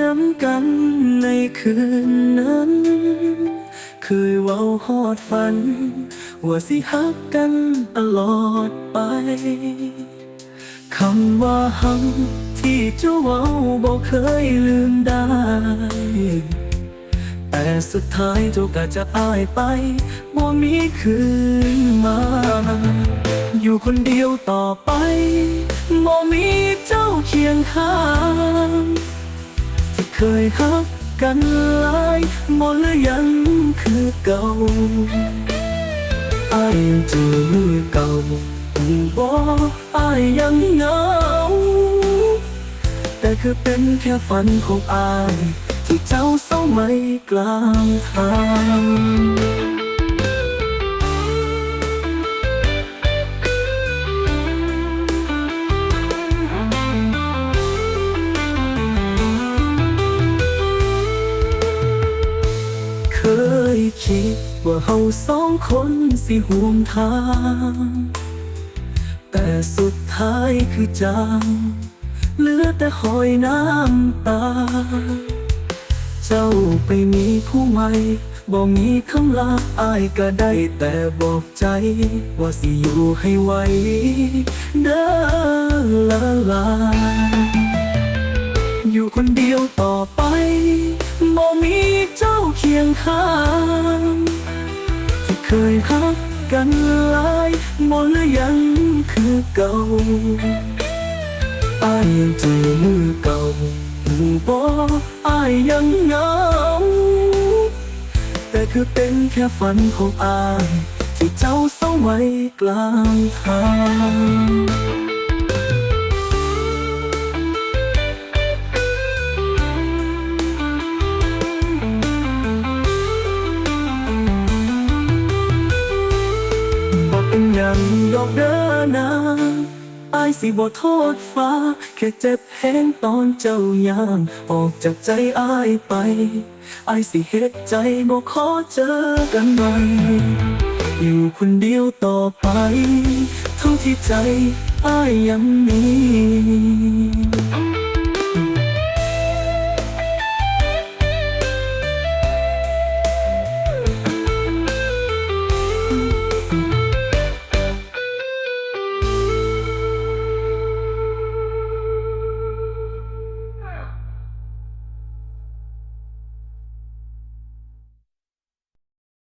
น้ำกันในคืนนั้นเคยเว้าฮอดฝัน ว่าสิฮักกันตลอดไปคำว่าหักที่เจ้าเว้าบอกเคยลืมได้ แต่สุดท้ายเจ้าก็จะอายไปบ่มีคืนมา อยู่คนเดียวต่อไปบ่มีเจ้าเคียงข้างที่เคยฮักกันหลายบ่เลือยังคือเก่าอายยังเจอมือเก่าบ่อายยังเหงา แต่คือเป็นแค่ฝันของอาย ที่เจ้าเศร้าไม่กลางทาง ว่าเฮาสองคนสิห่วงทาง แต่สุดท้ายคือจางเหลือแต่หอยน้ำตา เจ้าไปมีผู้ใหม่บ่มีคำลาอายก็ได้แต่บอกใจ ว่าสิอยู่ให้ไวเด้อละลา อยู่คนเดียวต่อไปบ่มีเจ้าเคียงข้าง ยฮักกันหลายมนและยังคือเก่าอายยังจมือเก่าหูบออายยังเหงา แต่คือเป็นแค่ฝันของอาย ที่เจ้าเศร้าไว้กลางทาง ย่างดอกเดิอนางอายสิบ่โทษฟ้า แค่เจ็บแห้งตอนเจ้าย่างออกจากใจอายไปอายสิเฮ็ดใจบ่ขอเจอกันใหม่อยู่คนเดียวต่อไปทั้งที่ใจอายยังมี